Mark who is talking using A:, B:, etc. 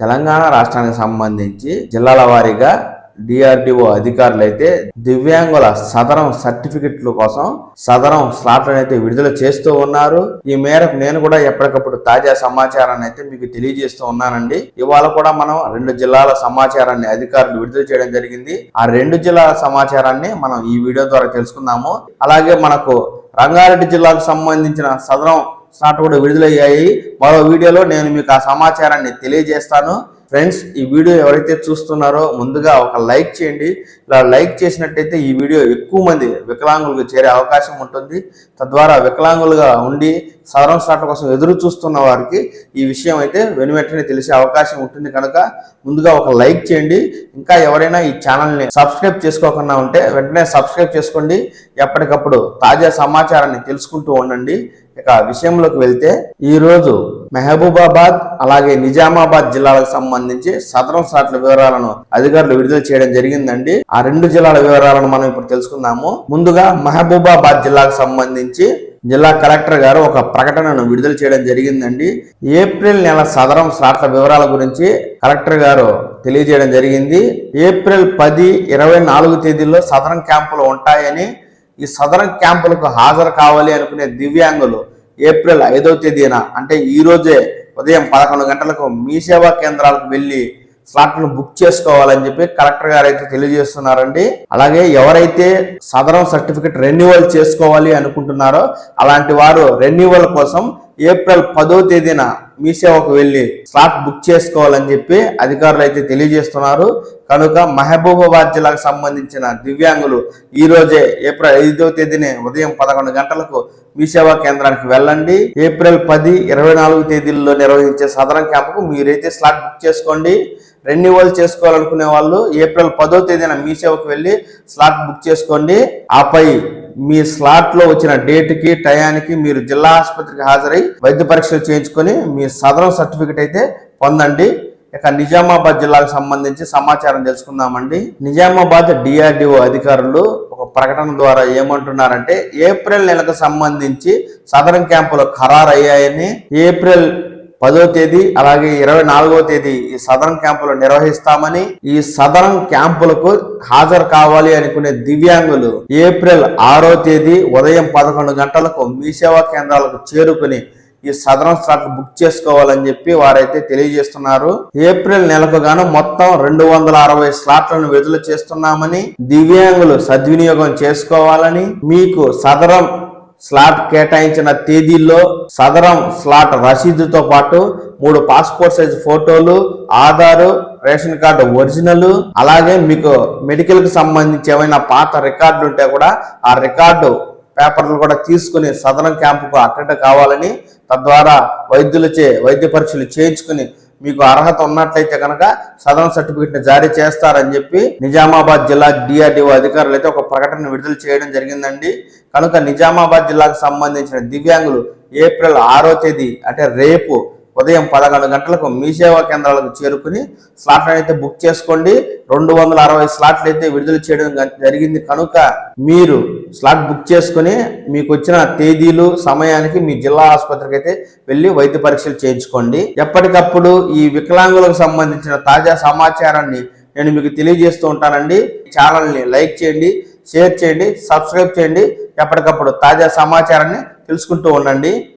A: తెలంగాణ రాష్ట్రానికి సంబంధించి జిల్లాల వారీగా డిఆర్డిఓ అధికారులు అయితే దివ్యాంగుల సదరం సర్టిఫికెట్ల కోసం సదరం స్లాట్లను అయితే విడుదల చేస్తూ ఉన్నారు. ఈ మేరకు నేను కూడా ఎప్పటికప్పుడు తాజా సమాచారాన్ని అయితే మీకు తెలియజేస్తూ ఉన్నానండి. ఇవాళ కూడా మనం రెండు జిల్లాల సమాచారాన్ని అధికారులు విడుదల చేయడం జరిగింది. ఆ రెండు జిల్లాల సమాచారాన్ని మనం ఈ వీడియో ద్వారా తెలుసుకుందాము. అలాగే మనకు రంగారెడ్డి జిల్లాకు సంబంధించిన సదరం స్లాట్ కూడా విడుదలయ్యాయి. మరో వీడియోలో నేను మీకు ఆ సమాచారాన్ని తెలియజేస్తాను. ఫ్రెండ్స్ ఈ వీడియో ఎవరైతే చూస్తున్నారో ముందుగా ఒక లైక్ చేయండి. ఇలా లైక్ చేసినట్టయితే ఈ వీడియో ఎక్కువ మంది వికలాంగులకు చేరే అవకాశం ఉంటుంది. తద్వారా వికలాంగులుగా ఉండి సవరణ స్లాట్ కోసం ఎదురు చూస్తున్న వారికి ఈ విషయం అయితే వెనువెంటనే తెలిసే అవకాశం ఉంటుంది కనుక ముందుగా ఒక లైక్ చేయండి. ఇంకా ఎవరైనా ఈ ఛానల్ని సబ్స్క్రైబ్ చేసుకోకుండా ఉంటే వెంటనే సబ్స్క్రైబ్ చేసుకోండి. ఎప్పటికప్పుడు తాజా సమాచారాన్ని తెలుసుకుంటూ ఉండండి. ఇక విషయంలోకి వెళ్తే ఈరోజు మహబూబాబాద్ అలాగే నిజామాబాద్ జిల్లాలకు సంబంధించి సదరం స్లాట్ల వివరాలను అధికారులు విడుదల చేయడం జరిగిందండి. ఆ రెండు జిల్లాల వివరాలను మనం ఇప్పుడు తెలుసుకుందాము. ముందుగా మహబూబాబాద్ జిల్లాకు సంబంధించి జిల్లా కలెక్టర్ గారు ఒక ప్రకటనను విడుదల చేయడం జరిగిందండి. ఏప్రిల్ నెల సదరం స్లాట్ల వివరాల గురించి కలెక్టర్ గారు తెలియజేయడం జరిగింది. ఏప్రిల్ పది ఇరవై నాలుగు తేదీల్లో సదరం క్యాంపులు ఉంటాయని ఈ సదరం క్యాంపులకు హాజరు కావాలి అనుకునే దివ్యాంగులు ఏప్రిల్ ఐదవ తేదీన అంటే ఈరోజే ఉదయం పదకొండు గంటలకు మీ సేవా కేంద్రాలకు వెళ్ళి స్లాట్లను బుక్ చేసుకోవాలని చెప్పి కలెక్టర్ గారు అయితే తెలియజేస్తున్నారండి. అలాగే ఎవరైతే సదరం సర్టిఫికెట్ రెన్యువల్ చేసుకోవాలి అనుకుంటున్నారో అలాంటి వారు రెన్యువల్ కోసం ఏప్రిల్ పదో తేదీన మీ సేవకు వెళ్ళి స్లాట్ బుక్ చేసుకోవాలని చెప్పి అధికారులు అయితే తెలియజేస్తున్నారు. కనుక మహబూబాబాద్ జిల్లాకు సంబంధించిన దివ్యాంగులు ఈరోజే ఏప్రిల్ ఐదవ తేదీనే ఉదయం పదకొండు గంటలకు మీ సేవా కేంద్రానికి వెళ్ళండి. ఏప్రిల్ పది ఇరవై నాలుగు తేదీల్లో నిర్వహించే సదరం క్యాంపుకు మీరైతే స్లాట్ బుక్ చేసుకోండి. రెన్యువల్ చేసుకోవాలనుకునే వాళ్ళు ఏప్రిల్ పదో తేదీన మీ సేవకు వెళ్ళి స్లాట్ బుక్ చేసుకోండి. ఆపై మీ స్లాట్లో వచ్చిన డేట్కి టయానికి మీరు జిల్లా ఆసుపత్రికి హాజరై వైద్య పరీక్షలు చేయించుకొని మీ సదరం సర్టిఫికెట్ అయితే పొందండి. ఇక నిజామాబాద్ జిల్లాకు సంబంధించి సమాచారం తెలుసుకుందామండి. నిజామాబాద్ డిఆర్డిఓ అధికారులు ఒక ప్రకటన ద్వారా ఏమంటున్నారంటే ఏప్రిల్ నెలకు సంబంధించి సదరం క్యాంపులు ఖరారు అయ్యాయని ఏప్రిల్ పదో తేదీ అలాగే ఇరవై నాలుగో తేదీ ఈ సదరం క్యాంపులు నిర్వహిస్తామని ఈ సదరం క్యాంపులకు హాజరు కావాలి అనుకునే దివ్యాంగులు ఏప్రిల్ ఆరో తేదీ ఉదయం పదకొండు గంటలకు మీ సేవా కేంద్రాలకు చేరుకుని ఈ సదరం స్లాట్ బుక్ చేసుకోవాలని చెప్పి వారైతే తెలియజేస్తున్నారు. ఏప్రిల్ నెలకు గాను మొత్తం రెండు వందల అరవై స్లాట్లను విడుదల చేస్తున్నామని దివ్యాంగులు సద్వినియోగం చేసుకోవాలని మీకు సదరం స్లాట్ కేటాయించిన తేదీల్లో సదరం స్లాట్ రసీదుతో పాటు మూడు పాస్పోర్ట్ సైజ్ ఫోటోలు ఆధారు రేషన్ కార్డు ఒరిజినల్ అలాగే మీకు మెడికల్కి సంబంధించి ఏమైనా పాత రికార్డు ఉంటే కూడా ఆ రికార్డు పేపర్లు కూడా తీసుకుని సదనం క్యాంపుకు అటెండ్ కావాలని తద్వారా వైద్యులచే వైద్య పరీక్షలు చేయించుకుని మీకు అర్హత ఉన్నట్లయితే కనుక సదరన్ సర్టిఫికెట్ని జారీ చేస్తారని చెప్పి నిజామాబాద్ జిల్లా డిఆర్డిఓ అధికారులు అయితే ఒక ప్రకటన విడుదల చేయడం జరిగిందండి. కనుక నిజామాబాద్ జిల్లాకు సంబంధించిన దివ్యాంగులు ఏప్రిల్ ఆరో తేదీ అంటే రేపు ఉదయం పదకొండు గంటలకు మీ సేవా కేంద్రాలకు చేరుకుని స్లాట్లను అయితే బుక్ చేసుకోండి. రెండు వందల అరవై స్లాట్లు అయితే విడుదల చేయడం జరిగింది. కనుక మీరు స్లాట్ బుక్ చేసుకుని మీకు వచ్చిన తేదీలు సమయానికి మీ జిల్లా ఆసుపత్రికి అయితే వెళ్ళి వైద్య పరీక్షలు చేయించుకోండి. ఎప్పటికప్పుడు ఈ వికలాంగులకు సంబంధించిన తాజా సమాచారాన్ని నేను మీకు తెలియజేస్తూ ఉంటానండి. ఛానల్ని లైక్ చేయండి షేర్ చేయండి సబ్స్క్రైబ్ చేయండి. ఎప్పటికప్పుడు తాజా సమాచారాన్ని తెలుసుకుంటూ ఉండండి.